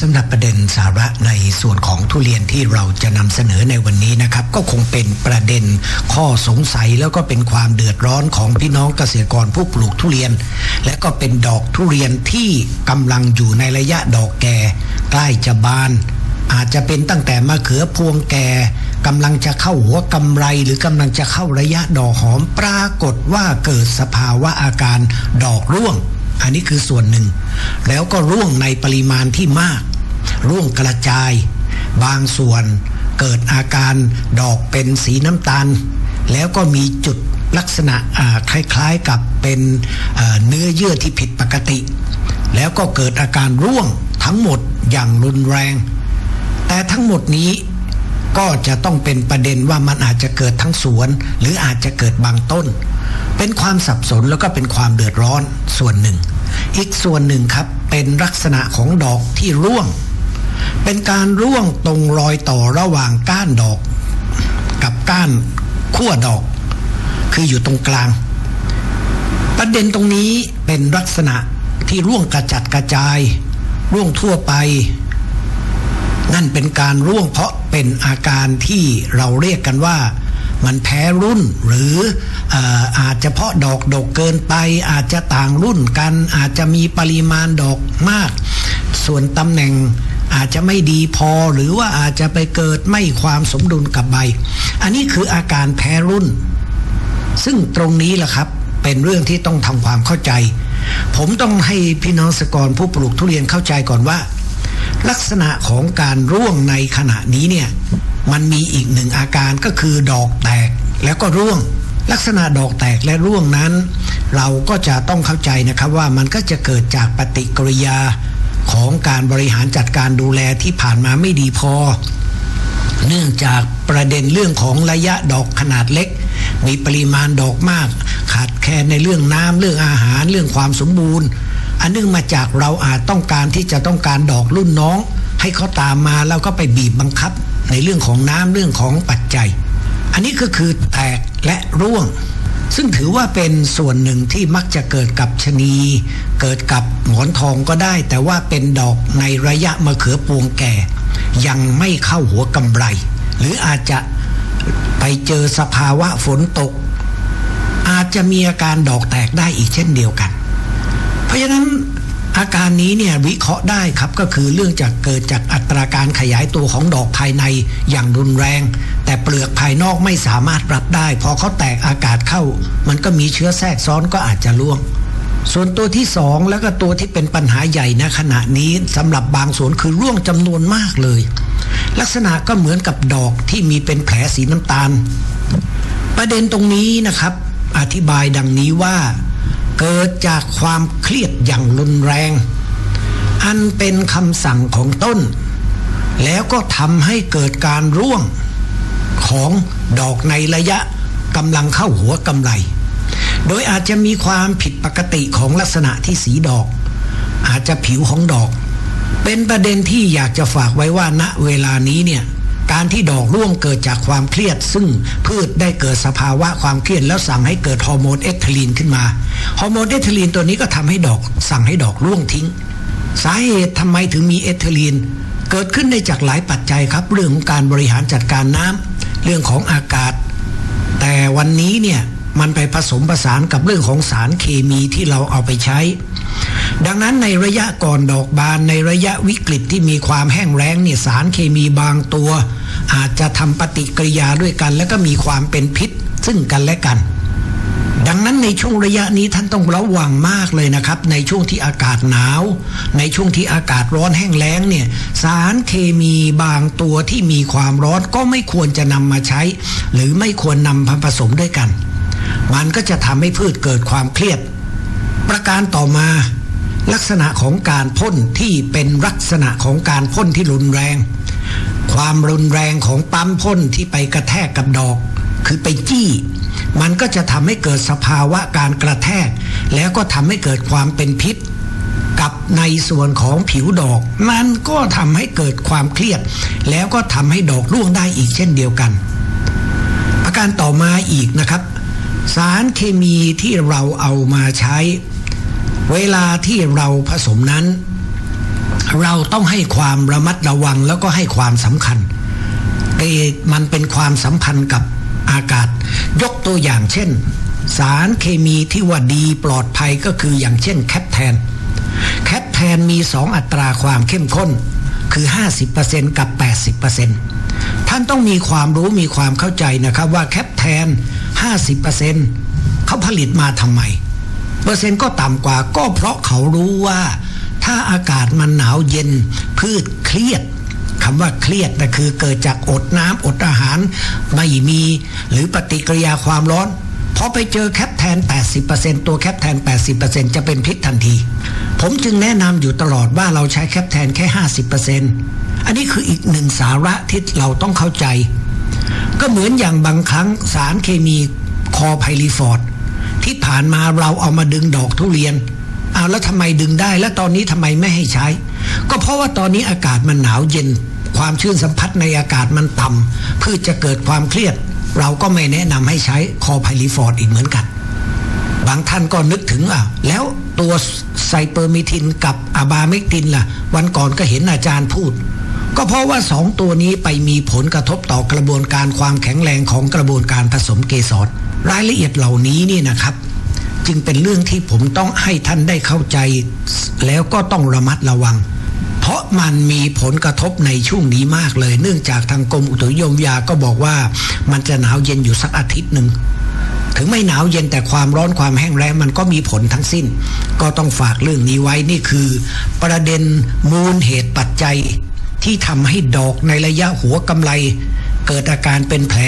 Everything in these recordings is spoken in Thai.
สำหรับประเด็นสาระในส่วนของทุเรียนที่เราจะนำเสนอในวันนี้นะครับ ก็คงเป็นประเด็นข้อสงสัยแล้วก็เป็นความเดือดร้อนของพี่น้องเกษตรกรผู้ปลูกทุเรียน และก็เป็นดอกทุเรียนที่กำลังอยู่ในระยะดอกแก่ ใกล้จะบาน อาจจะเป็นตั้งแต่มะเขือพวงแก่กำลังจะเข้าหัวกำไรหรือกำลังจะเข้าระยะดอกหอมปรากฏว่าเกิดสภาวะอาการดอกร่วง อันนี้คือส่วนหนึ่ง แล้วก็ร่วงในปริมาณที่มาก ร่วงกระจาย บางส่วนเกิดอาการดอกเป็นสีน้ำตาล แล้วก็มีจุดลักษณะคล้ายๆกับเป็นเนื้อเยื่อที่ผิดปกติ แล้วก็เกิดอาการร่วงทั้งหมดอย่างรุนแรง แต่ทั้งหมดนี้ก็จะต้องเป็นประเด็นว่ามันอาจจะเกิดทั้งสวน หรืออาจจะเกิดบางต้น เป็นความสับสนแล้วก็เป็นความเดือดร้อนส่วนหนึ่ง อีกส่วนหนึ่งครับเป็นลักษณะของดอกที่ร่วง เป็นการร่วงตรงรอยต่อระหว่างก้านดอก กับก้านขั้วดอก คืออยู่ตรงกลาง ประเด็นตรงนี้เป็นลักษณะที่ร่วงกระจัดกระจาย ร่วงทั่วไป นั่นเป็นการร่วงเพราะเป็นอาการที่เราเรียกกันว่ามันแพ้รุ่นหรืออาจจะเพาะดอกดกเกินไป อาจจะต่างรุ่นกันอาจจะมีปริมาณดอกมาก ส่วนตำแหน่ง อาจจะไม่ดีพอหรือว่าอาจจะไปเกิดไม่ความสมดุลกับใบ อันนี้คืออาการแพ้รุ่น ซึ่งตรงนี้แหละครับเป็นเรื่องที่ต้องทำความเข้าใจ ผมต้องให้พี่น้องสกรผู้ปลูกทุเรียนเข้าใจก่อนว่า ลักษณะของการร่วงในขณะนี้เนี่ยมันมีอีกหนึ่งอาการก็คือดอกแตกแล้วก็ร่วง ลักษณะดอกแตกและร่วงนั้น เราก็จะต้องเข้าใจนะครับว่ามันก็จะเกิดจากปฏิกิริยา ของการบริหารจัดการดูแลที่ผ่านมาไม่ดีพอ เนื่องจากประเด็นเรื่องของระยะดอกขนาดเล็ก มีปริมาณดอกมาก ขาดแคลนในเรื่องน้ำเรื่องอาหารเรื่องความสมบูรณ์ อันเนึงมาจากเราอาจต้องการที่จะต้องการดอกรุ่นน้อง ให้เขาตามมาแล้วก็ไปบีบบังคับในเรื่องของน้ำเรื่องของปัจจัย อันนี้ก็คือแตกและร่วง ซึ่งถือว่าเป็นส่วนหนึ่งที่มักจะเกิดกับชนี เกิดกับหมอนทองก็ได้ แต่ว่าเป็นดอกในระยะมะเขือพวงแก่ ยังไม่เข้าหัวกำไร หรืออาจจะไปเจอสภาวะฝนตก อาจจะมีอาการดอกแตกได้อีกเช่นเดียวกัน เพราะฉะนั้นอาการนี้เนี่ยวิเคราะห์ได้ครับก็คือเรื่องจากเกิดจากอัตราการขยายตัวของดอกภายในอย่างรุนแรง แต่เปลือกภายนอกไม่สามารถรับได้ พอเขาแตกอากาศเข้า มันก็มีเชื้อแทรกซ้อนก็อาจจะล่วง ส่วนตัวที่สองแล้วก็ตัวที่เป็นปัญหาใหญ่นะขณะนี้สำหรับบางสวนคือร่วงจำนวนมากเลย ลักษณะก็เหมือนกับดอกที่มีเป็นแผลสีน้ำตาล ประเด็นตรงนี้นะครับ อธิบายดังนี้ว่า เกิดจากความเครียดอย่างรุนแรง อันเป็นคำสั่งของต้น แล้วก็ทำให้เกิดการร่วง ของดอกในระยะกำลังเข้าหัวกำไร โดยอาจจะมีความผิดปกติของลักษณะที่สีดอก อาจจะผิวของดอก เป็นประเด็นที่อยากจะฝากไว้ว่าณเวลานี้เนี่ยการที่ดอกร่วงเกิดจากความเครียด ซึ่งพืชได้เกิดสภาวะความเครียดแล้วสั่งให้เกิดฮอร์โมนเอทิลีนขึ้นมาฮอร์โมนเอทิลีนตัวนี้ก็ทำให้ดอกสั่งให้ดอกร่วงทิ้ง สาเหตุทำไมถึงมีเอทิลีน เกิดขึ้นได้จากหลายปัจจัยครับ เรื่องของการบริหารจัดการน้ำ เรื่องของอากาศ แต่วันนี้เนี่ยมันไปผสมผสานกับเรื่องของสารเคมีที่เราเอาไปใช้ ดังนั้นในระยะก่อนดอกบานในระยะวิกฤตที่มีความแห้งแล้งเนี่ยสารเคมีบางตัว อาจจะทำปฏิกิริยาด้วยกัน แล้วก็มีความเป็นพิษซึ่งกันและกัน ดังนั้นในช่วงระยะนี้ท่านต้องระวังมากเลยนะครับ ในช่วงที่อากาศหนาว ในช่วงที่อากาศร้อนแห้งแล้งเนี่ยสารเคมีบางตัวที่มีความร้อนก็ไม่ควรจะนำมาใช้ หรือไม่ควรนำมาผสมด้วยกัน มันก็จะทำให้พืชเกิดความเครียด ประการต่อมาลักษณะของการพ่นที่เป็นลักษณะของการพ่นที่รุนแรง ความรุนแรงของปั๊มพ่นที่ไปกระแทกกับดอก คือไปจี้ มันก็จะทำให้เกิดสภาวะการกระแทก แล้วก็ทำให้เกิดความเป็นพิษ กับในส่วนของผิวดอก มันก็ทำให้เกิดความเครียด แล้วก็ทำให้ดอกร่วงได้อีกเช่นเดียวกันประการต่อมาอีกนะครับ สารเคมีที่เราเอามาใช้ เวลาที่เราผสมนั้น เราต้องให้ความระมัดระวังแล้วก็ให้ความสำคัญมันเป็นความสัมพันธ์กับ อากาศ ยกตัวอย่างเช่น สารเคมีที่ว่าดีปลอดภัยก็คืออย่างเช่นแคปแทน แคปแทนมีสองอัตราความเข้มข้นคือ 50%กับ 80%ท่านต้องมีความรู้มีความเข้าใจนะครับว่าแคปแทน 50%เขาผลิตมาทำไม เปอร์เซ็นต์ก็ต่ำกว่าก็เพราะเขารู้ว่า ถ้าอากาศมันหนาวเย็นพืชเครียด คำว่าเครียดนะคือเกิดจากอดน้ำอดอาหาร ไม่มีหรือปฏิกิริยาความร้อนพอไปเจอแคปแทน 80%ตัวแคปแทน 80%จะเป็นพิษทันที ผมจึงแนะนำอยู่ตลอดว่าเราใช้แคปแทนแค่ 50%อันนี้คืออีกหนึ่งสาระที่เราต้องเข้าใจ ก็เหมือนอย่างบางครั้งสารเคมีคอไพลีฟอร์ดที่ผ่านมาเราเอามาดึงดอกทุเรียนเอาแล้วทำไมดึงได้ แล้วตอนนี้ทำไมไม่ให้ใช้ ก็เพราะว่าตอนนี้อากาศมันหนาวเย็น ความชื้นสัมผัสในอากาศมันต่ำพืชจะเกิดความเครียด เราก็ไม่แนะนำให้ใช้คอไพลิฟอร์ดอีกเหมือนกัน บางท่านก็นึกถึงอะแล้วตัวไซเปอร์มิทินกับอะบาเมกตินล่ะ วันก่อนก็เห็นอาจารย์พูด ก็เพราะว่าสองตัวนี้ไปมีผลกระทบต่อกระบวนการความแข็งแรงของกระบวนการผสมเกสรรายละเอียดเหล่านี้นี่นะครับ จึงเป็นเรื่องที่ผมต้องให้ท่านได้เข้าใจ แล้วก็ต้องระมัดระวัง ราะมันมีผลกระทบในช่วงนี้มากเลย เนื่องจากทางกรมอุตุนิยมวิทยาก็บอกว่า มันจะหนาวเย็นอยู่สักอาทิตย์หนึ่งถึงไม่หนาวเย็นแต่ความร้อนความแห้งแล้งมันก็มีผลทั้งสิ้น ก็ต้องฝากเรื่องนี้ไว้นี่คือ ประเด็นมูลเหตุปัจจัย ที่ทำให้ดอกในระยะหัวกำไรเกิดอาการเป็นแผล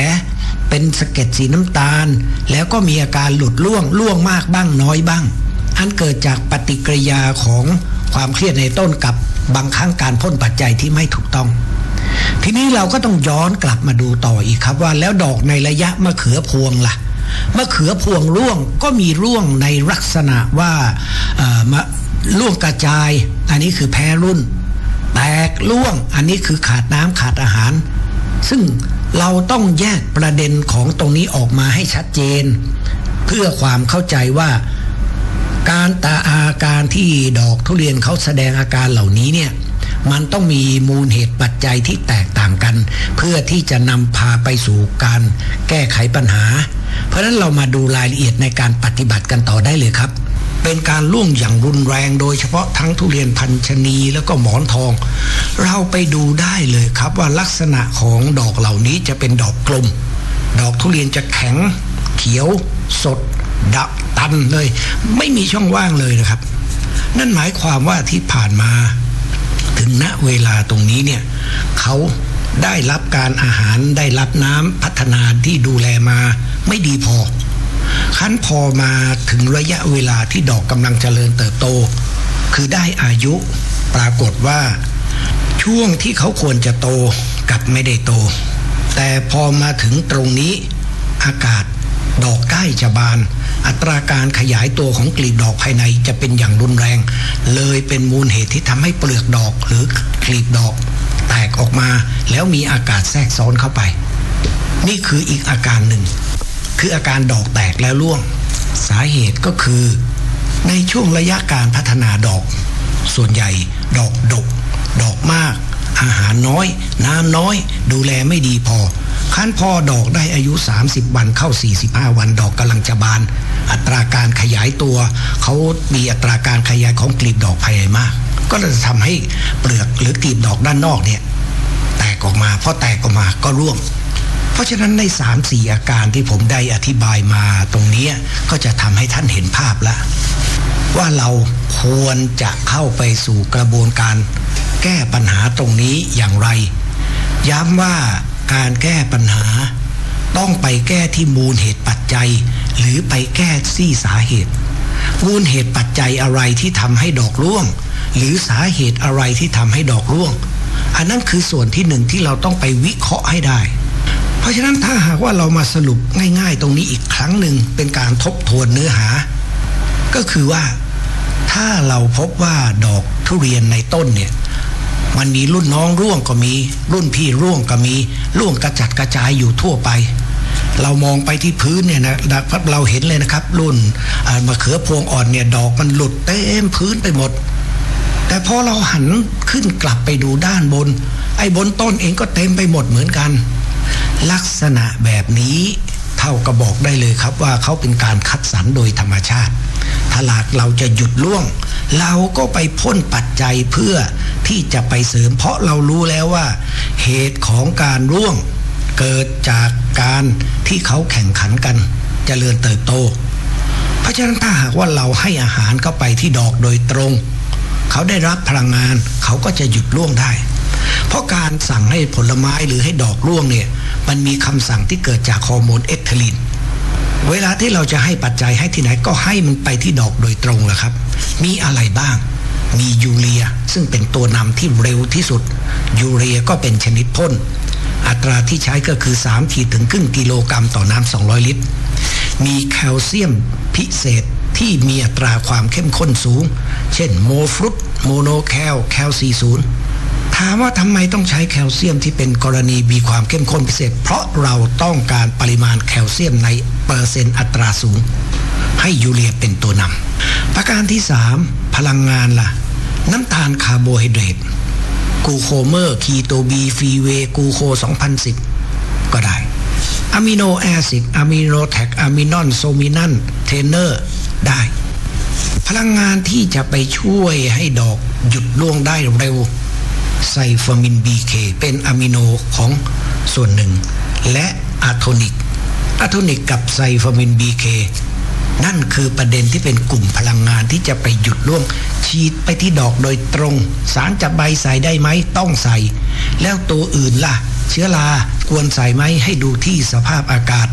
เป็นสะเก็ดสีน้ำตาล แล้วก็มีอาการหลุดล่วงล่วงมากบ้างน้อยบ้าง อันเกิดจากปฏิกิริยาของความเครียดในต้นกับ บางครั้งการพ่นปัจจัยที่ไม่ถูกต้อง ทีนี้เราก็ต้องย้อนกลับมาดูต่ออีกครับว่าแล้วดอกในระยะมะเขือพวงละ่ะมะเขือพวงร่วงก็มีร่วงในลักษณะว่ามาร่วงกระจาย อันนี้คือแพ้รุ่น แตกร่วงอันนี้คือขาดน้ำขาดอาหาร ซึ่งเราต้องแยกประเด็นของตรงนี้ออกมาให้ชัดเจน เพื่อความเข้าใจว่า การตาอาการที่ดอกทุเรียนเขาแสดงอาการเหล่านี้เนี่ยมันต้องมีมูลเหตุปัจจัยที่แตกต่างกัน เพื่อที่จะนำพาไปสู่การแก้ไขปัญหา เพราะนั้นเรามาดูรายละเอียดในการปฏิบัติกันต่อได้เลยครับ เป็นการล่วงอย่างรุนแรงโดยเฉพาะทั้งทุเรียนพันชนีแล้วก็หมอนทอง เราไปดูได้เลยครับว่าลักษณะของดอกเหล่านี้จะเป็นดอกกลม ดอกทุเรียนจะแข็ง เขียว สด ดักตันเลย ไม่มีช่องว่างเลยนะครับ นั่นหมายความว่าที่ผ่านมา ถึงณเวลาตรงนี้เนี่ยเขาได้รับการอาหารได้รับน้ำพัฒนาที่ดูแลมาไม่ดีพอคั้นพอมาถึงระยะเวลาที่ดอกกำลังเจริญเติบโต คือได้อายุปรากฏว่า ช่วงที่เขาควรจะโตกับไม่ได้โต แต่พอมาถึงตรงนี้อากาศ ดอกใกล้จะบาน อัตราการขยายตัวของกลีบดอกภายในจะเป็นอย่างรุนแรง เลยเป็นมูลเหตุที่ทำให้เปลือกดอกหรือกลีบดอก แตกออกมาแล้วมีอากาศแทรกซ้อนเข้าไป นี่คืออีกอาการหนึ่ง คืออาการดอกแตกแล้วร่วง สาเหตุก็คือ ในช่วงระยะการพัฒนาดอก ส่วนใหญ่ ดอกดก ดอกมาก อาหารน้อย น้ำน้อย ดูแลไม่ดีพอ ขั้นพอดอกได้อายุ 30 วันเข้า 45 วันดอกกำลังจะบาน อัตราการขยายตัวเขามีอัตราการขยายของกลีบดอกภายในมาก ก็จะทำให้เปลือกหรือกลีบดอกด้านนอกเนี่ยแตกออกมาพอแตกออกมาก็ร่วงเพราะฉะนั้นในสามสี่อาการที่ผมได้อธิบายมาตรงนี้ก็จะทำให้ท่านเห็นภาพแล้วว่าเราควรจะเข้าไปสู่กระบวนการแก้ปัญหาตรงนี้อย่างไร ย้ำว่า การแก้ปัญหา ต้องไปแก้ที่มูลเหตุปัจจัย หรือไปแก้ที่สาเหตุ มูลเหตุปัจจัยอะไรที่ทำให้ดอกร่วง หรือสาเหตุอะไรที่ทำให้ดอกร่วง อันนั้นคือส่วนที่หนึ่งที่เราต้องไปวิเคราะห์ให้ได้ เพราะฉะนั้นถ้าหากว่าเรามาสรุปง่ายๆ ตรงนี้อีกครั้งหนึ่งเป็นการทบทวนเนื้อหา ก็คือว่า ถ้าเราพบว่าดอกทุเรียนในต้นเนี่ย มันมีรุ่นน้องร่วงก็มี รุ่นพี่ร่วงก็มีร่วงกระจัดกระจายอยู่ทั่วไป เรามองไปที่พื้นเนี่ยนะเราเห็นเลยนะครับ รุ่นมะเขือพวงอ่อนเนี่ยดอกมันหลุดเต็มพื้นไปหมด แต่พอเราหันขึ้นกลับไปดูด้านบน ไอ้บนต้นเองก็เต็มไปหมดเหมือนกัน ลักษณะแบบนี้เท่ากับบอกได้เลยครับว่าเขาเป็นการคัดสรรโดยธรรมชาติถ้าหากเราจะหยุดล่วง เราก็ไปพ่นปัจจัยเพื่อที่จะไปเสริม เพราะเรารู้แล้วว่า เหตุของการร่วงเกิดจากการที่เขาแข่งขันกันจเจริญเติบโต เพราะฉะนั้นถ้าหากว่าเราให้อาหารเข้าไปที่ดอกโดยตรง เขาได้รับพลังงานเขาก็จะหยุดร่วงได้ เพราะการสั่งให้ผลไม้หรือให้ดอกร่วงเนี่ยมันมีคำสั่งที่เกิดจากฮอร์โมนเอสเทอริน เวลาที่เราจะให้ปัจจัยให้ที่ไหนก็ให้มันไปที่ดอกโดยตรงแหละครับ มีอะไรบ้าง มียูเรียซึ่งเป็นตัวนำที่เร็วที่สุด ยูเรียก็เป็นชนิดพ่น อัตราที่ใช้ก็คือ3ขีดถึงครึ่งกิโลกรัมต่อน้ำ200 ลิตร มีแคลเซียมพิเศษที่มีอัตราความเข้มข้นสูง เช่นโมฟรุตโมโนแคลแคลซีศูนย์ถามว่าทำไมต้องใช้แคลเซียมที่เป็นกรณีมีความเข้มข้นพิเศษ เพราะเราต้องการปริมาณแคลเซียมใน ปอร์เซ็นต์อัตราสูง ให้ยูเรียเป็นตัวนำประการที่ 3 พลังงานล่ะ น้ำตาลคาร์โบไฮเดรตกูโคเมอร์ คีโตบีฟีเวกูโค 2010 ก็ได้อะมิโนแอซิดอะมิโนแท็กอะมินอนโซมินันเทเนอร์ได้ พลังงานที่จะไปช่วยให้ดอกหยุดล่วงได้เร็วไซฟามิน BK เป็นอะมิโนของส่วนหนึ่ง และอะโทนิก อะโทนิกกับไซฟามิน BK นั่นคือประเด็นที่เป็นกลุ่มพลังงานที่จะไปหยุดล่วง ฉีดไปที่ดอกโดยตรง สารจับใบใส่ได้ไหมต้องใส่ แล้วตัวอื่นล่ะ เชื้อราควรใส่ไหมให้ดูที่สภาพอากาศ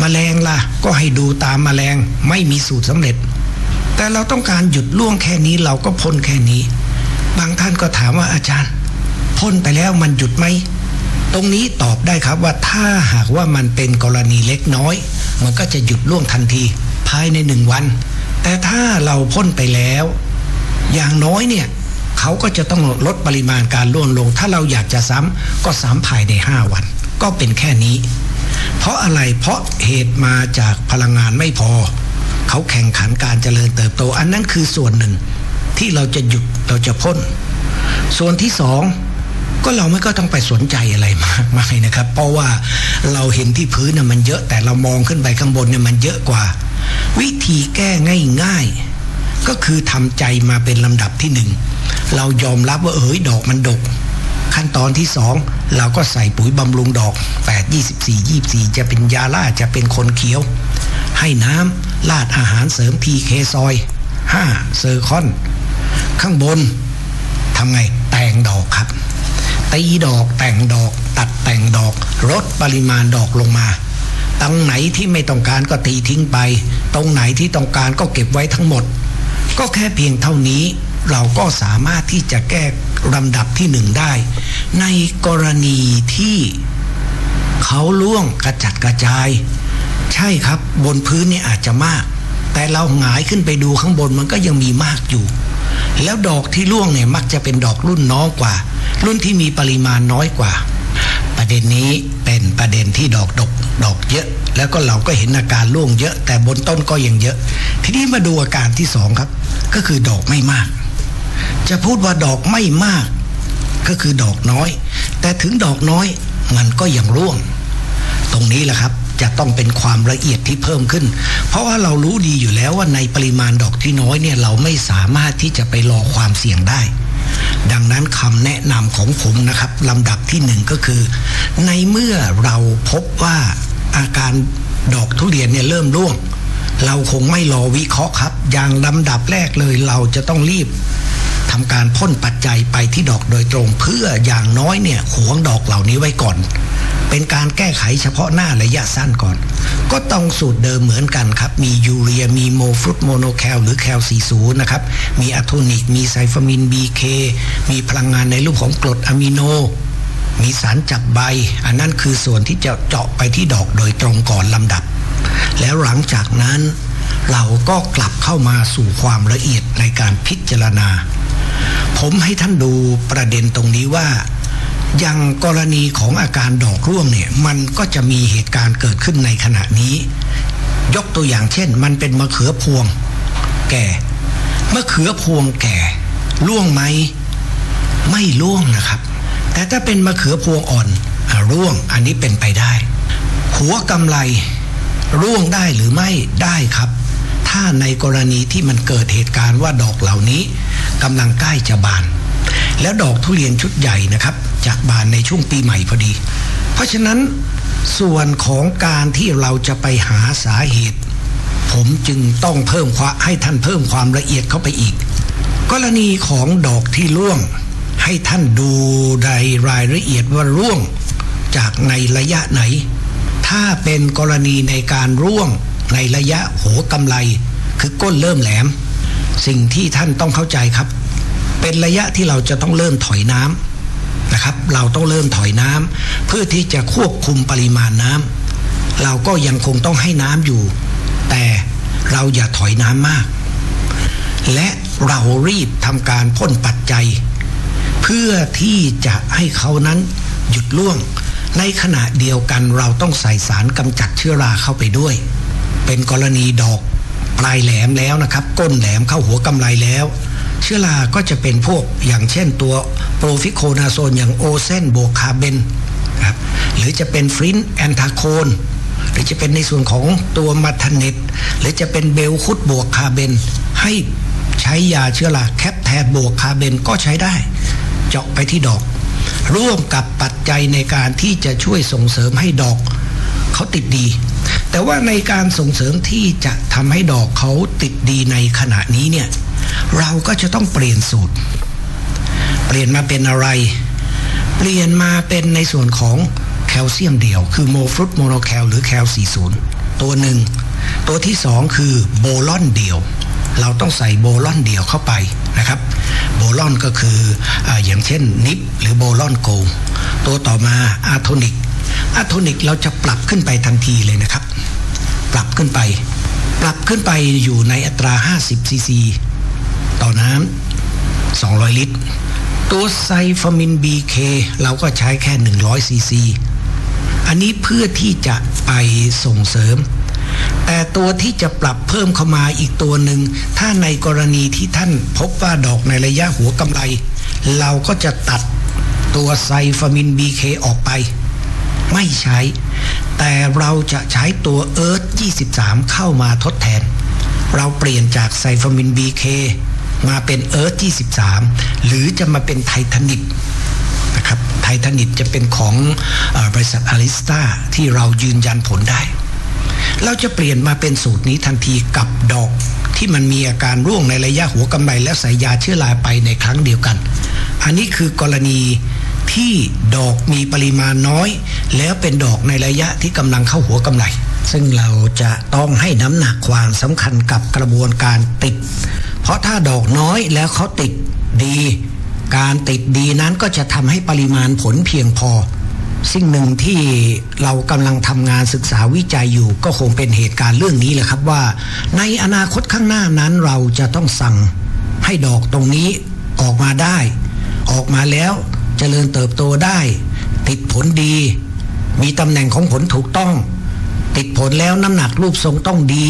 มแมลงล่ะ ก็ให้ดูตามมแมลงไม่มีสูตรสำเร็จ แต่เราต้องการหยุดล่วงแค่นี้เราก็พ่นแค่นี้ บางท่านก็ถามว่าอาจารย์พ่นไปแล้วมันหยุดไหม ตรงนี้ตอบได้ครับว่าถ้าหากว่ามันเป็นกรณีเล็กน้อย มันก็จะหยุดล่วงทันทีภายในหนึ่งวัน แต่ถ้าเราพ่นไปแล้ว อย่างน้อยเนี่ยเขาก็จะต้องลดปริมาณการล่วงลง ถ้าเราอยากจะซ้ำก็ซ้ำภายในห้าวัน ก็เป็นแค่นี้ เพราะอะไรเพราะเหตุมาจากพลังงานไม่พอ เขาแข่งขันการเจริญเติบโต อันนั้นคือส่วนหนึ่งที่เราจะหยุดเราจะพ่น ส่วนที่สอง ก็เราไม่ก็ต้องไปสนใจอะไรมากมายนะครับ เพราะว่าเราเห็นที่พื้นน่ะมันเยอะแต่เรามองขึ้นไปข้างบนเนี่ยมันเยอะกว่า วิธีแก้ง่ายๆ ก็คือทำใจมาเป็นลำดับที่หนึ่งเรายอมรับว่าเอ้ยดอกมันดก ขั้นตอนที่สองเราก็ใส่ปุ๋ยบำรุงดอก8 24 24 จะเป็นยาล่าจะเป็นคนเขียว ให้น้ำลาดอาหารเสริมทีเคซอย 5 เซอร์คอน ข้างบนทำไงแต่งดอกครับ ตีดอกแต่งดอก ตัดแต่งดอก ลดปริมาณดอกลงมา ตรงไหนที่ไม่ต้องการก็ตีทิ้งไป ตรงไหนที่ต้องการก็เก็บไว้ทั้งหมด ก็แค่เพียงเท่านี้เราก็สามารถที่จะแก้ลำดับที่หนึ่งได้ ในกรณีที่เขาล่วงกระจัดกระจาย ใช่ครับบนพื้นนี่อาจจะมาก แต่เราหงายขึ้นไปดูข้างบนมันก็ยังมีมากอยู่ แล้วดอกที่ล่วงเนี่ยมักจะเป็นดอกรุ่นน้องกว่า รุ่นที่มีปริมาณน้อยกว่า ประเด็นนี้เป็นประเด็นที่ดอกดกดอกเยอะ แล้วก็เราก็เห็นอาการร่วงเยอะ แต่บนต้นก็ยังเยอะ ทีนี้มาดูอาการที่สองครับ ก็คือดอกไม่มาก จะพูดว่าดอกไม่มาก ก็คือดอกน้อย แต่ถึงดอกน้อยมันก็ยังร่วง ตรงนี้แหละครับจะต้องเป็นความละเอียดที่เพิ่มขึ้น เพราะว่าเรารู้ดีอยู่แล้วว่าในปริมาณดอกที่น้อยเนี่ยเราไม่สามารถที่จะไปรอความเสี่ยงได้ ดังนั้นคำแนะนำของผมนะครับลำดับที่หนึ่งก็คือ ในเมื่อเราพบว่าอาการดอกทุเรียนเนี่ยเริ่มร่วง เราคงไม่รอวิเคราะห์ครับ อย่างลำดับแรกเลยเราจะต้องรีบ ทำการพ่นปัจจัยไปที่ดอกโดยตรง เพื่ออย่างน้อยเนี่ยหวงดอกเหล่านี้ไว้ก่อน เป็นการแก้ไขเฉพาะหน้าระยะสั้นก่อน ก็ต้องสูตรเดิมเหมือนกันครับ มียูเรียมีโมฟรุตโมโนแคลหรือแคล40นะครับ มีอะโทนิก มีไซฟามิน BK มีพลังงานในรูปของกรดอะมิโนมีสารจับใบ อันนั้นคือส่วนที่จะเจาะไปที่ดอกโดยตรงก่อนลำดับ แล้วหลังจากนั้นเราก็กลับเข้ามาสู่ความละเอียดในการพิจารณา ผมให้ท่านดูประเด็นตรงนี้ว่าอย่างกรณีของอาการดอกร่วงเนี่ยมันก็จะมีเหตุการณ์เกิดขึ้นในขณะนี้ ยกตัวอย่างเช่น มันเป็นมะเขือพวง แก่มะเขือพวงแก่ร่วงไหมไม่ร่วงนะครับ แต่ถ้าเป็นมะเขือพวงอ่อนอร่วงอันนี้เป็นไปได้ หัวกำไรร่วงได้หรือไม่ได้ครับ ถ้าในกรณีที่มันเกิดเหตุการณ์ว่าดอกเหล่านี้ กำลังใกล้จะบาน แล้วดอกทุเรียนชุดใหญ่นะครับจะบานในช่วงปีใหม่พอดี เพราะฉะนั้นส่วนของการที่เราจะไปหาสาเหตุ ผมจึงต้องเพิ่มความให้ท่านเพิ่มความละเอียดเข้าไปอีก กรณีของดอกที่ร่วง ให้ท่านดูในรายละเอียดว่าร่วงจากในระยะไหน ถ้าเป็นกรณีในการร่วงในระยะโหกำไรคือก้นเริ่มแหลม สิ่งที่ท่านต้องเข้าใจครับ เป็นระยะที่เราจะต้องเริ่มถอยน้ำนะครับ เราต้องเริ่มถอยน้ำเพื่อที่จะควบคุมปริมาณน้ำเราก็ยังคงต้องให้น้ำอยู่ แต่เราอย่าถอยน้ำมาก และเรารีบทำการพ่นปัจจัย เพื่อที่จะให้เขานั้นหยุดล่วง ในขณะเดียวกันเราต้องใส่สารกำจัดเชื้อราเข้าไปด้วย เป็นกรณีดอก ปลายแหลมแล้วนะครับ ก้นแหลมเข้าหัวกำไรแล้ว เชื้อราก็จะเป็นพวกอย่างเช่นตัวโปรฟิโคนาโซนอย่างโอเซนโบคาเบนครับหรือจะเป็นฟรินแอนทาโคนหรือจะเป็นในส่วนของตัวมัทเนตหรือจะเป็นเบลคุดบวกคาเบนให้ใช้ยาเชื้อราแคปแทนบวกคาเบนก็ใช้ได้ เจาะไปที่ดอก ร่วมกับปัจจัยในการที่จะช่วยส่งเสริมให้ดอก เขาติดดี แต่ว่าในการส่งเสริมที่จะทำให้ดอกเขาติดดีในขณะนี้เนี่ย เราก็จะต้องเปลี่ยนสูตร เปลี่ยนมาเป็นอะไร เปลี่ยนมาเป็นในส่วนของแคลเซียมเดี่ยว คือโมฟรุตโมโนแคลหรือแคล40 ตัวหนึ่ง ตัวที่สองคือโบลอนเดี่ยว เราต้องใส่โบลอนเดี่ยวเข้าไปนะครับ โบลอนก็คือออย่างเช่นนิปหรือโบลอนโก ตัวต่อมาอาโทนิก อาโทนิกเราจะปรับขึ้นไปทันทีเลยนะครับ ปรับขึ้นไป ปรับขึ้นไปอยู่ในอัตรา 50 ซีซีต่อน้ำ 200 ลิตร ตัวไซฟามิน BK เราก็ใช้แค่ 100 ซีซี อันนี้เพื่อที่จะไปส่งเสริม แต่ตัวที่จะปรับเพิ่มเข้ามาอีกตัวหนึ่ง ถ้าในกรณีที่ท่านพบว่าดอกในระยะหัวกำไร เราก็จะตัดตัวไซฟามิน BK ออกไป ไม่ใช้ แต่เราจะใช้ตัวเอิร์ธ23 เข้ามาทดแทน เราเปลี่ยนจากไซฟามิน BK มาเป็นเอิร์ธ23 หรือจะมาเป็นไททานิกนะครับไททานิกจะเป็นของอบริษัทอาริสตาที่เรายืนยันผลได้ เราจะเปลี่ยนมาเป็นสูตรนี้ทันทีกับดอกที่มันมีอาการร่วงในระยะหัวกำไรและใส่ยาเชื้อราไปในครั้งเดียวกัน อันนี้คือกรณี ที่ดอกมีปริมาณน้อย แล้วเป็นดอกในระยะที่กำลังเข้าหัวกำไร ซึ่งเราจะต้องให้น้ำหนักความสำคัญกับกระบวนการติด เพราะถ้าดอกน้อยแล้วเขาติดดี การติดดีนั้นก็จะทำให้ปริมาณผลเพียงพอ สิ่งหนึ่งที่เรากำลังทำงานศึกษาวิจัยอยู่ก็คงเป็นเหตุการณ์เรื่องนี้แหละครับว่า ในอนาคตข้างหน้านั้นเราจะต้องสั่งให้ดอกตรงนี้ออกมาได้ ออกมาแล้ว เจริญเติบโตได้ ติดผลดี มีตำแหน่งของผลถูกต้อง ติดผลแล้วน้ำหนักรูปทรงต้องดี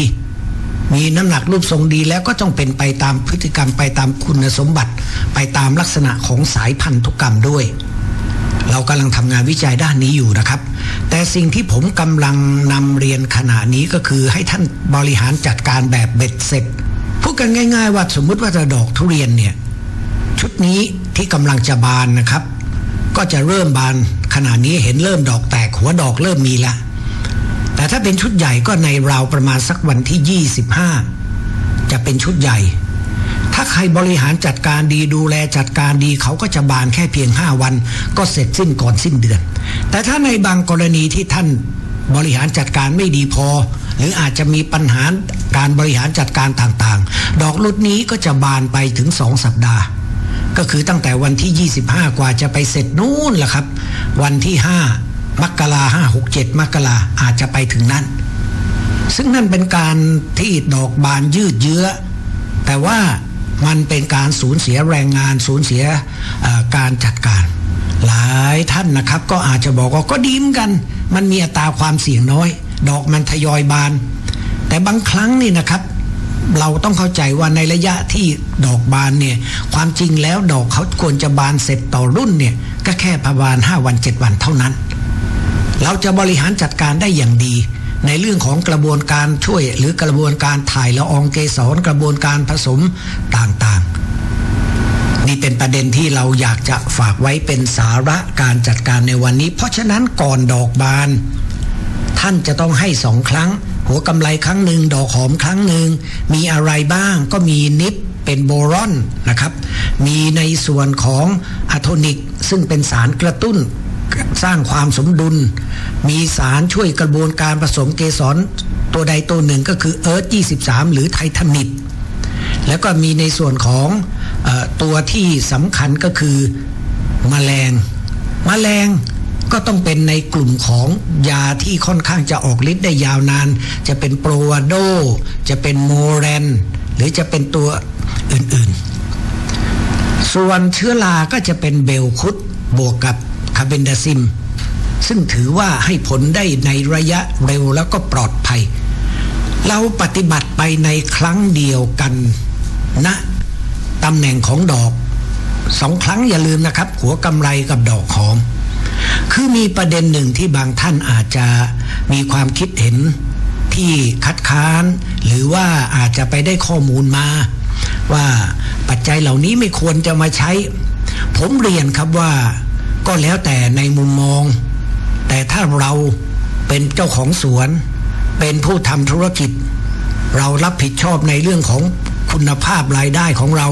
มีน้ำหนักรูปทรงดีแล้วก็ต้องเป็นไปตามพฤติกรรมไปตามคุณสมบัติ ไปตามลักษณะของสายพันธุกรรมด้วย เรากำลังทำงานวิจัยด้านนี้อยู่นะครับ แต่สิ่งที่ผมกำลังนำเรียนขณะนี้ก็คือให้ท่านบริหารจัดการแบบเบ็ดเสร็จพูดกันง่าย ๆ ว่าสมมติว่าจะดอกทุเรียนเนี่ยชุดนี้ที่กำลังจะบานนะครับ ก็จะเริ่มบานขณะนี้เห็นเริ่มดอกแตกหัวดอกเริ่มมีแล้วแต่ถ้าเป็นชุดใหญ่ก็ในราวประมาณสักวันที่ 25 จะเป็นชุดใหญ่ ถ้าใครบริหารจัดการดีดูแลจัดการดีเขาก็จะบานแค่เพียง 5 วัน ก็เสร็จสิ้นก่อนสิ้นเดือน แต่ถ้าในบางกรณีที่ท่านบริหารจัดการไม่ดีพอ หรืออาจจะมีปัญหาการบริหารจัดการต่างๆ ดอกรุดนี้ก็จะบานไปถึง 2 สัปดาห์ ก็คือตั้งแต่วันที่ 25 กว่าจะไปเสร็จนู่นแหละครับ วันที่ 5 มกราห้าหกเจ็ดมกราอาจจะไปถึงนั่นซึ่งนั่นเป็นการที่ดอกบานยืดเยื้อ แต่ว่ามันเป็นการสูญเสียแรงงานสูญเสียการจัดการ หลายท่านนะครับ ก็อาจจะบอกว่าก็ดีมกัน มันมีอัตราความเสี่ยงน้อย ดอกมันทยอยบาน แต่บางครั้งนี่นะครับ เราต้องเข้าใจว่าในระยะที่ดอกบานเนี่ยความจริงแล้วดอกเขาควรจะบานเสร็จต่อรุ่นเนี่ยก็แค่ประมาณ5วัน 7 วันเท่านั้น เราจะบริหารจัดการได้อย่างดี ในเรื่องของกระบวนการช่วย หรือกระบวนการถ่ายละอองเกสรกระบวนการผสมต่างๆ นี่เป็นประเด็นที่เราอยากจะฝากไว้เป็นสาระการจัดการในวันนี้ เพราะฉะนั้นก่อนดอกบาน ท่านจะต้องให้สองครั้ง หัวกำไรครั้งหนึ่งดอกหอมครั้งหนึ่งมีอะไรบ้างก็มีนิปเป็นโบรอนนะครับ มีในส่วนของอะโทนิก ซึ่งเป็นสารกระตุ้นสร้างความสมดุล มีสารช่วยกระบวนการผสมเกสรตัวใดตัวหนึ่งก็คือเอิร์ธ23 หรือไททานิดแล้วก็มีในส่วนของอตัวที่สำคัญก็คือมแมลงมแมลง ก็ต้องเป็นในกลุ่มของยาที่ค่อนข้างจะออกฤทธิ์ได้ยาวนาน จะเป็นโปรวาโด จะเป็นโมแรน หรือจะเป็นตัวอื่นๆ ส่วนเชื้อราก็จะเป็นเบลคุดบวกกับคาเบนดาซิม ซึ่งถือว่าให้ผลได้ในระยะเร็วแล้วก็ปลอดภัย เราปฏิบัติไปในครั้งเดียวกันณนะตำแหน่งของดอกสองครั้งอย่าลืมนะครับ หัวกำไรกับดอกหอม คือมีประเด็นหนึ่งที่บางท่านอาจจะมีความคิดเห็นที่คัดค้าน หรือว่าอาจจะไปได้ข้อมูลมา ว่าปัจจัยเหล่านี้ไม่ควรจะมาใช้ ผมเรียนครับว่าก็แล้วแต่ในมุมมอง แต่ถ้าเราเป็นเจ้าของสวน เป็นผู้ทำธุรกิจ เรารับผิดชอบในเรื่องของคุณภาพรายได้ของเรา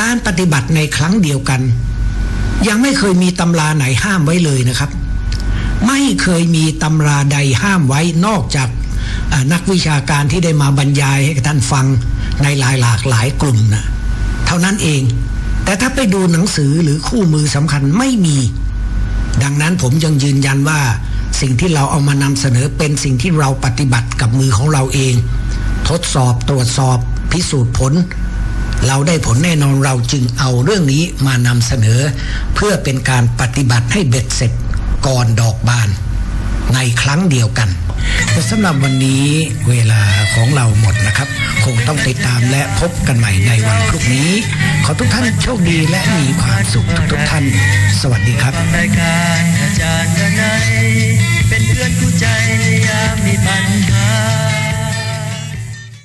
การปฏิบัติในครั้งเดียวกัน ยังไม่เคยมีตำราไหนห้ามไว้เลยนะครับ ไม่เคยมีตำราใดห้ามไว้นอกจากนักวิชาการที่ได้มาบรรยายให้ท่านฟังในหลายหลากหลายกลุ่มนะเท่านั้นเอง แต่ถ้าไปดูหนังสือหรือคู่มือสำคัญไม่มี ดังนั้นผมยังยืนยันว่าสิ่งที่เราเอามานำเสนอเป็นสิ่งที่เราปฏิบัติกับมือของเราเอง ทดสอบตรวจสอบ พิสูจน์ผล เราได้ผลแน่นอนเราจึงเอาเรื่องนี้มานำเสนอ เพื่อเป็นการปฏิบัติให้เบ็ดเสร็จก่อนดอกบาน ในครั้งเดียวกันแต่สำหรับวันนี้เวลาของเราหมดนะครับ คงต้องติดตามและพบกันใหม่ในวันพรุ่งนี้ ขอทุกท่านโชคดีและมีความสุขทุกๆท่าน สวัสดีครับรายการอาจารย์ดนัยเป็นเพื่อนคู่ใจในยามมีปัญหา